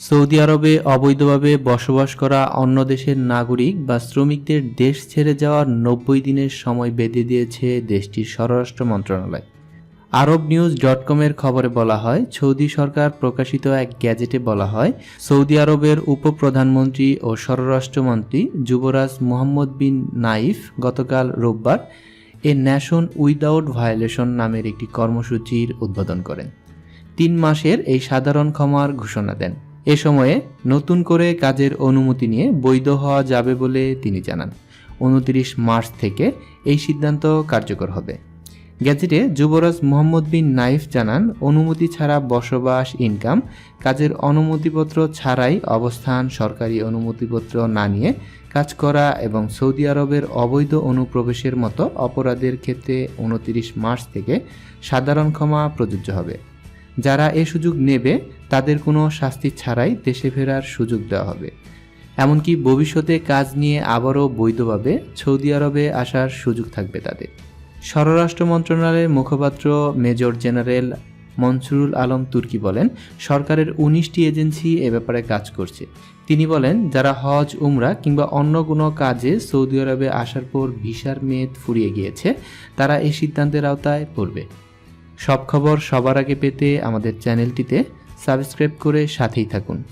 Saudi আরবে অবৈধভাবে বসবাস করা অন্য দেশের নাগরিক বা শ্রমিকদের দেশ ছেড়ে যাওয়ার নব্বই দিনের সময় বেঁধে দিয়েছে দেশটির স্বরাষ্ট্র মন্ত্রণালয়। আরব নিউজ ডট কমের খবরে বলা হয়, সৌদি সরকার প্রকাশিত এক গ্যাজেটে বলা হয়, সৌদি আরবের উপপ্রধানমন্ত্রী ও স্বরাষ্ট্রমন্ত্রী যুবরাজ মোহাম্মদ বিন নাইফ গতকাল রোববার এ ন্যাশন উইদাউট ভায়োলেশন নামের একটি কর্মসূচির উদ্বোধন করেন। তিন মাসের এই সাধারণ ক্ষমার ঘোষণা দেন। এ সময়ে নতুন করে কাজের অনুমতি নিয়ে বৈধ হওয়া যাবে বলে তিনি জানান। উনত্রিশ মার্চ থেকে এই সিদ্ধান্ত কার্যকর হবে। গ্যাজেটে যুবরাজ মোহাম্মদ বিন নাইফ জানান, অনুমতি ছাড়া বসবাস, ইনকাম, কাজের অনুমতিপত্র ছাড়াই অবস্থান, সরকারি অনুমতিপত্র না নিয়ে কাজ করা এবং সৌদি আরবের অবৈধ অনুপ্রবেশের মতো অপরাধের ক্ষেত্রে উনত্রিশ মার্চ থেকে সাধারণ ক্ষমা প্রযোজ্য হবে। যারা এ সুযোগ নেবে, তাদের কোনো শাস্তি ছাড়াই দেশে ফেরার সুযোগ দেওয়া হবে। এমনকি ভবিষ্যতে কাজ নিয়ে আবারও বৈধভাবে সৌদি আরবে আসার সুযোগ থাকবে তাদের। স্বরাষ্ট্র মন্ত্রণালয়ের মুখপাত্র মেজর জেনারেল মনসুরুল আলম তুর্কি বলেন, সরকারের উনিশটি এজেন্সি এ ব্যাপারে কাজ করছে। তিনি বলেন, যারা হজ, উমরা কিংবা অন্য কোনো কাজে সৌদি আরবে আসার পর ভিসার মেয়াদ ফুরিয়ে গিয়েছে, তারা এই সিদ্ধান্তের আওতায় পড়বে। সব খবর সবার আগে পেতে আমাদের চ্যানেলটিতে সাবস্ক্রাইব করে সাথেই থাকুন।